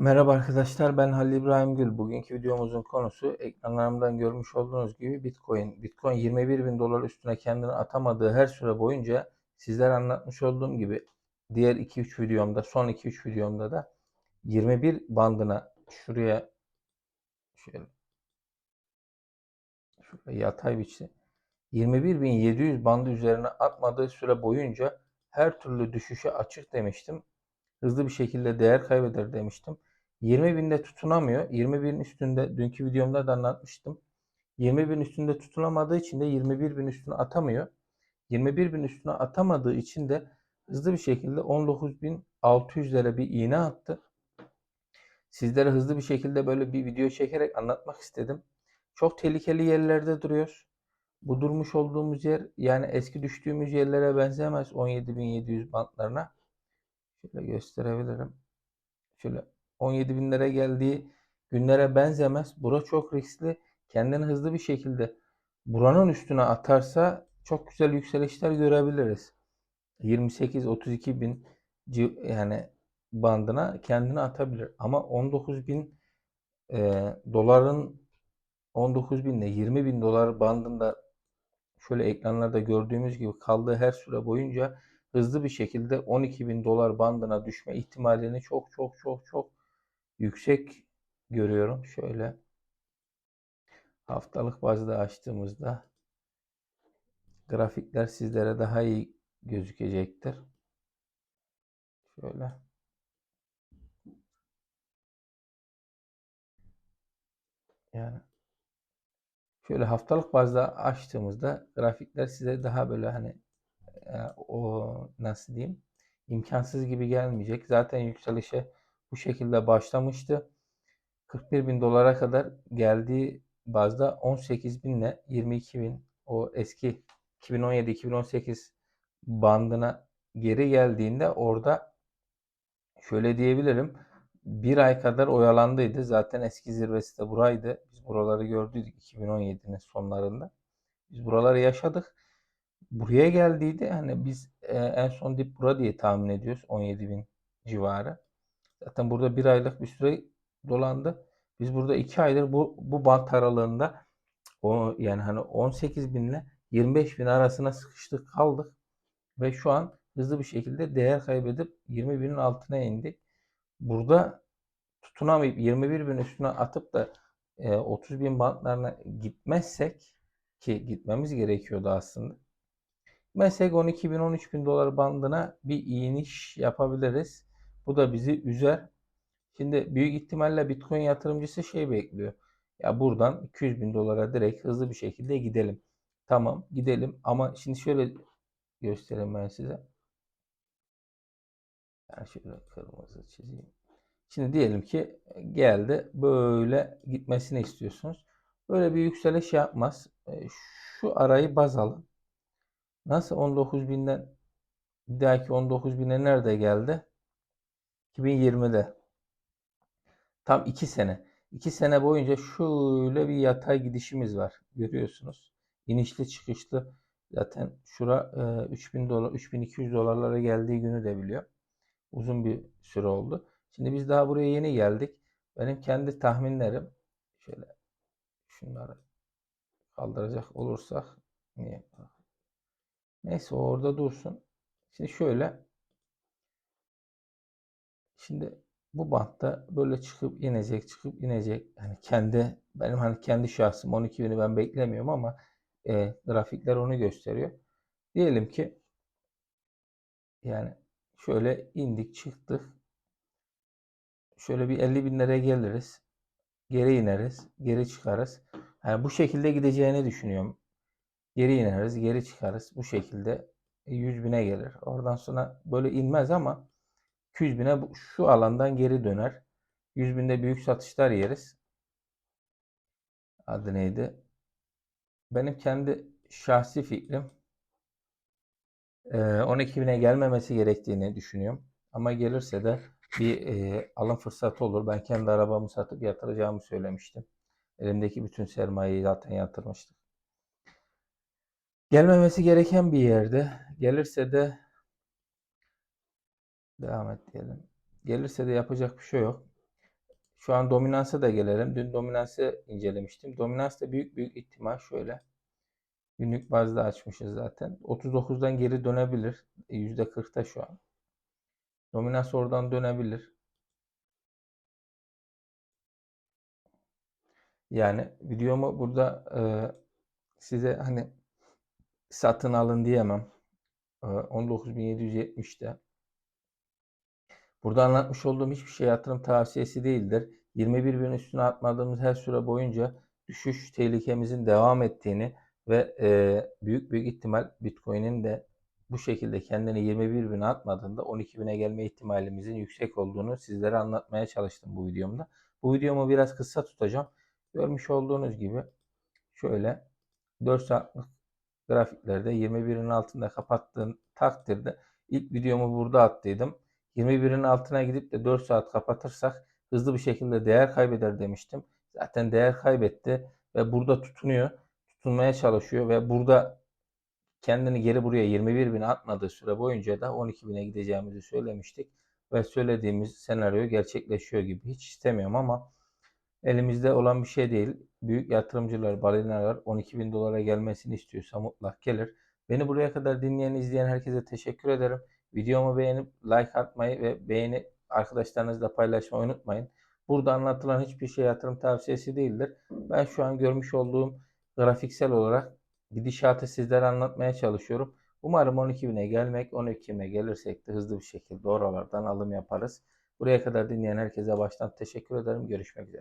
Merhaba arkadaşlar, ben Halil İbrahim Gül. Bugünkü videomuzun konusu ekranlarımdan görmüş olduğunuz gibi Bitcoin. Bitcoin 21 bin dolar üstüne kendini atamadığı her süre boyunca sizlere anlatmış olduğum gibi diğer 2-3 videomda, son 2-3 videomda da 21 bandına şuraya şöyle şuraya yatay biçti. 21.700 bandı üzerine atmadığı süre boyunca her türlü düşüşe açık demiştim. Hızlı bir şekilde değer kaybeder demiştim. 20 binde tutunamıyor. 20 bin üstünde dünkü videomda da anlatmıştım. 20 bin üstünde tutunamadığı için de 21 bin üstüne atamıyor. 21 bin üstüne atamadığı için de hızlı bir şekilde 19.600'lere bir iğne attı. Sizlere hızlı bir şekilde böyle bir video çekerek anlatmak istedim. Çok tehlikeli yerlerde duruyoruz. Bu durmuş olduğumuz yer yani eski düştüğümüz yerlere benzemez 17.700 bantlarına. Şöyle gösterebilirim. Şöyle 17 binlere geldiği günlere benzemez. Bura çok riskli. Kendini hızlı bir şekilde buranın üstüne atarsa çok güzel yükselişler görebiliriz. 28-32 bin yani bandına kendini atabilir. Ama 19 bin e, doların 19 bin ile 20 bin dolar bandında şöyle ekranlarda gördüğümüz gibi kaldığı her süre boyunca hızlı bir şekilde 12 bin dolar bandına düşme ihtimalini çok çok çok çok yüksek görüyorum. Şöyle haftalık bazda açtığımızda grafikler sizlere daha iyi gözükecektir. Şöyle. Yani şöyle haftalık bazda açtığımızda grafikler size daha böyle hani e, o nasıl diyeyim imkansız gibi gelmeyecek. Zaten yükselişe bu şekilde başlamıştı. 41 bin dolara kadar geldiği bazda 18 bin ile 22 bin o eski 2017-2018 bandına geri geldiğinde orada şöyle diyebilirim bir ay kadar oyalandıydı. Zaten eski zirvesi de buraydı. Biz buraları gördük 2017'nin sonlarında. Biz buraları yaşadık. Buraya geldiydi. Hani biz e, en son dip bura diye tahmin ediyoruz. 17 bin civarı. Zaten burada bir aylık bir süre dolandı. Biz burada iki aydır bu, bu bant aralığında o yani hani 18 bin ile 25 bin arasına sıkıştık kaldık. Ve şu an hızlı bir şekilde değer kaybedip 20 binin altına indik. Burada tutunamayıp 21 bin üstüne atıp da e, 30 bin bantlarına gitmezsek ki gitmemiz gerekiyordu aslında. Mesela 12 bin 13 bin dolar bandına bir iniş yapabiliriz. Bu da bizi üzer. Şimdi büyük ihtimalle Bitcoin yatırımcısı şey bekliyor. Ya buradan 200 bin dolara direkt hızlı bir şekilde gidelim. Tamam gidelim ama şimdi şöyle göstereyim ben size. Ben şöyle kırmızı çizeyim. Şimdi diyelim ki geldi böyle gitmesini istiyorsunuz. Böyle bir yükseliş yapmaz. E, şu arayı baz alın. Nasıl 19 binden bir dahaki 19 bine nerede geldi? 2020'de. Tam 2 sene. 2 sene boyunca şöyle bir yatay gidişimiz var. Görüyorsunuz. İnişli çıkışlı. Zaten şura e, 3000 dolar, 3200 dolarlara geldiği günü de biliyor. Uzun bir süre oldu. Şimdi biz daha buraya yeni geldik. Benim kendi tahminlerim şöyle şunları kaldıracak olursak niye? Neyse orada dursun. Şimdi şöyle Şimdi bu bantta böyle çıkıp inecek, çıkıp inecek. Yani kendi benim hani kendi şahsım 12 bini ben beklemiyorum ama e, grafikler onu gösteriyor. Diyelim ki yani şöyle indik çıktık. Şöyle bir 50 binlere geliriz. Geri ineriz. Geri çıkarız. Yani bu şekilde gideceğini düşünüyorum. Geri ineriz. Geri çıkarız. Bu şekilde 100 bine gelir. Oradan sonra böyle inmez ama 200 bine şu alandan geri döner. 100 binde büyük satışlar yeriz. Adı neydi? Benim kendi şahsi fikrim 12 bine gelmemesi gerektiğini düşünüyorum. Ama gelirse de bir e, alım fırsatı olur. Ben kendi arabamı satıp yatıracağımı söylemiştim. Elimdeki bütün sermayeyi zaten yatırmıştım. Gelmemesi gereken bir yerde. Gelirse de Devam et diyelim. Gelirse de yapacak bir şey yok. Şu an dominansa da gelelim. Dün dominansı incelemiştim. Dominans da büyük büyük ihtimal şöyle. Günlük bazda açmışız zaten. 39'dan geri dönebilir. E, %40'ta şu an. Dominans oradan dönebilir. Yani videomu burada e, size hani satın alın diyemem. E, 19.770'te. Burada anlatmış olduğum hiçbir şey yatırım tavsiyesi değildir. 21 bin üstüne atmadığımız her süre boyunca düşüş tehlikemizin devam ettiğini ve e, büyük büyük ihtimal Bitcoin'in de bu şekilde kendini 21 bine atmadığında 12 bine gelme ihtimalimizin yüksek olduğunu sizlere anlatmaya çalıştım bu videomda. Bu videomu biraz kısa tutacağım. Görmüş olduğunuz gibi şöyle 4 saatlik grafiklerde 21'in altında kapattığım takdirde ilk videomu burada attıydım. 21'in altına gidip de 4 saat kapatırsak hızlı bir şekilde değer kaybeder demiştim. Zaten değer kaybetti ve burada tutunuyor. Tutunmaya çalışıyor ve burada kendini geri buraya 21 bin atmadığı süre boyunca da 12 bine gideceğimizi söylemiştik. Ve söylediğimiz senaryo gerçekleşiyor gibi. Hiç istemiyorum ama elimizde olan bir şey değil. Büyük yatırımcılar, balinalar 12 bin dolara gelmesini istiyorsa mutlak gelir. Beni buraya kadar dinleyen, izleyen herkese teşekkür ederim. Videomu beğenip like atmayı ve beğeni arkadaşlarınızla paylaşmayı unutmayın. Burada anlatılan hiçbir şey yatırım tavsiyesi değildir. Ben şu an görmüş olduğum grafiksel olarak gidişatı sizlere anlatmaya çalışıyorum. Umarım 12 bine gelmek, 12 bine gelirsek de hızlı bir şekilde oralardan alım yaparız. Buraya kadar dinleyen herkese baştan teşekkür ederim. Görüşmek üzere.